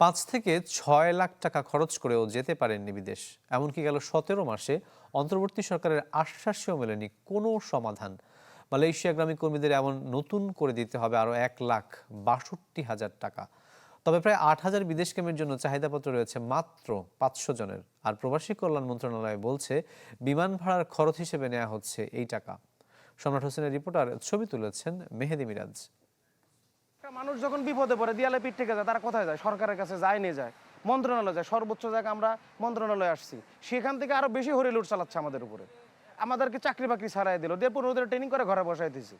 পাঁচ থেকে ছয় লাখ টাকা খরচ করেও যেতে পারেননি বিদেশ। এমনকি গেল সতেরো মাসে অন্তর্বর্তী সরকারের আশ্বাসেও মেলেনি কোনো সমাধান। মালয়েশিয়াগ্রামী কর্মীদের এমন নতুন করে দিতে হবে আরও এক লাখ বাষট্টি হাজার টাকা। তবে প্রায় আট হাজার বিদেশ ক্যাম্পের জন্য চাহিদাপত্র রয়েছে মাত্র পাঁচশো জনের। আর প্রবাসী কল্যাণ মন্ত্রণালয় বলছে, বিমান ভাড়ার খরচ হিসেবে নেওয়া হচ্ছে এই টাকা। সম্রাট হোসেনের রিপোর্টার ছবি তুলেছেন মেহেদি মিরাজ। একটা মানুষ যখন বিপদে পড়ে, দিয়ালে পিঠ থেকে যায়, তারা কোথায় যায়? সরকারের কাছে যায়, নিয়ে যায়। মন্ত্রণালয় যায়। সর্বোচ্চ জায়গায় আমরা মন্ত্রণালয়ে আসছি। সেখান থেকে আরও বেশি হরিলুট চালাচ্ছে আমাদের উপরে। আমাদেরকে চাকরি বাকরি ছাড়াই দিল। দিয়ে পনেরো দিনের ট্রেনিং করে ঘরে বসাই দিয়েছি।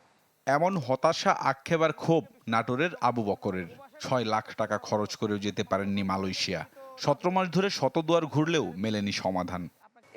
এমন হতাশা, আক্ষেপ আর ক্ষোভ নাটোরের আবু বকরের। ছয় লাখ টাকা খরচ করেও যেতে পারেননি মালয়েশিয়া। সতেরো মাস ধরে শতদুয়ার ঘুরলেও মেলেনি সমাধান।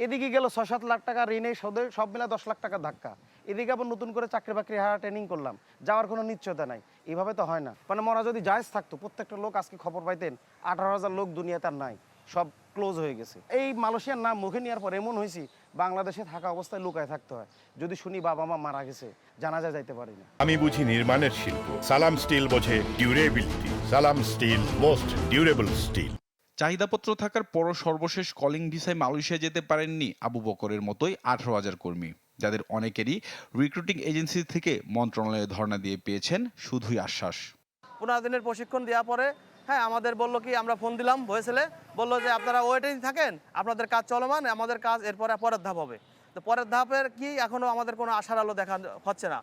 এদিকে গেল ছয় সাত লাখ টাকা ঋণে সদে সব মিলে দশ লাখ টাকা ধাক্কা। এদিকে আবার নতুন করে চাকরি বাকরি হারা ট্রেনিং করলাম। যাওয়ার কোনো নিশ্চয়তা নাই। এভাবে তো হয় না। মানে মরা যদি জায়জ থাকতো, প্রত্যেকটা লোক আজকে খবর পাইতেন, আঠারো হাজার লোক দুনিয়াতে আর নাই। সব ক্লোজ হয়ে গেছে। এই মালয়েশিয়ার নাম মুখে নেওয়ার পর এমন হয়েছি, বাংলাদেশে থাকা অবস্থায় লুকায় থাকতে হয়। যদি শুনি বাবা মা মারা গেছে, জানাজা যাইতে পারি না। আমি বুঝি নির্মাণের শিল্প। সালাম স্টিল বোঝে durability Salam steel most durable steel চাহিদাপত্র থাকার পরও সর্বশেষ কলিং ভিসায় মালয়েশিয়া যেতে পারেননি আবু বকরের মতোই আঠারো হাজার কর্মী যাদের অনেকেরই রিক্রুটিং এজেন্সি থেকে মন্ত্রণালয়ে ধর্ণা দিয়ে পেয়েছেন শুধুই আশ্বাস। পনেরো দিনের প্রশিক্ষণ দেওয়ার পরে হ্যাঁ আমাদের বলল কি আমরা ফোন দিলাম ভয়েসেলে বলল যে আপনারা ওয়েটিং থাকেন আপনাদের কাজ চলমান আমাদের কাজ এরপরে পরের ধাপ হবে। তো পরের ধাপের কি এখনও আমাদের কোনো আশার আলো দেখা হচ্ছে না।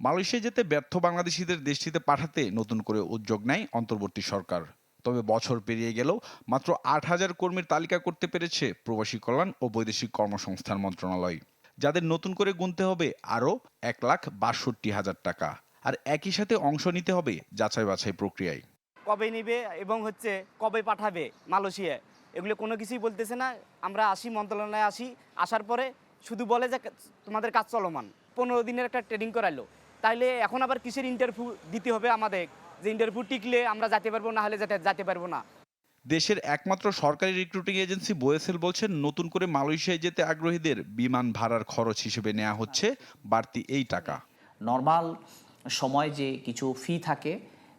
মালয়েশিয়া যেতে ব্যর্থ বাংলাদেশিদের দেশটিতে পাঠাতে নতুন করে উদ্যোগ নেয় অন্তর্বর্তী সরকার। তবে বছর পেরিয়ে গেলেও মাত্র আট হাজার কর্মীর তালিকা করতে পেরেছে প্রবাসী কল্যাণ ও বৈদেশিক কর্মসংস্থান মন্ত্রণালয়, যাদের নতুন করে গুনতে হবে আরও এক লাখ বাষট্টি হাজার টাকা। আর একই সাথে অংশ নিতে হবে যাচাই বাছাই প্রক্রিয়ায়। কবে নিবে এবং হচ্ছে কবে পাঠাবে মালয়েশিয়া, এগুলো কোনো কিছুই বলতেছে না। আমরা আসি, মন্ত্রণালয়ে আসি, আসার পরে শুধু বলে যে তোমাদের কাজ চলমান। পনেরো দিনের একটা ট্রেনিং করাইলো। তাইলে এখন আবার কিসের ইন্টারভিউ দিতে হবে আমাদের যে ইন্টারভিউ টিকলে আমরা যেতে পারব না হলে যেতে যেতে পারব না। দেশের একমাত্র সরকারি রিক্রুটিং এজেন্সি বোয়েসেল বলছেন নতুন করে মালয়েশিয়ায় যেতে আগ্রহীদের বিমান ভাড়ার খরচ হিসেবে নেওয়া হচ্ছে বাড়তি এই টাকা। নর্মাল সময় যে কিছু ফি থাকে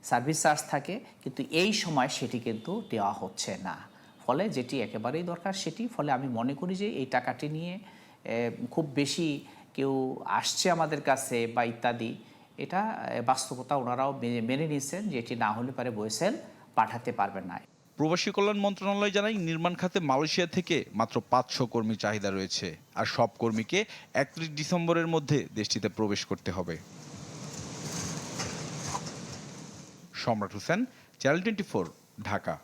সার্ভিস চার্জ থাকে কিন্তু এই সময় সেটি কিন্তু দেওয়া হচ্ছে না। ফলে যেটি একেবারেই দরকার সেটি ফলে আমি মনে করি যে এই টাকাটি নিয়ে খুব বেশি কেউ আসছে আমাদের কাছে বা ইত্যাদি এটা বাস্তবতা ওনারাও মেনে- নিয়েছেন যে এটি না হলে পারে বয়েসেল পাঠাতে পারবেন না। প্রবাসী কল্যাণ মন্ত্রণালয় জানায়, নির্মাণ খাতে মালয়েশিয়া থেকে মাত্র পাঁচশো কর্মী চাহিদা রয়েছে। আর সব কর্মীকে একত্রিশ ডিসেম্বরের মধ্যে দেশটিতে প্রবেশ করতে হবে। সম্রাট হোসেন, চ্যানেল টোয়েন্টি ঢাকা।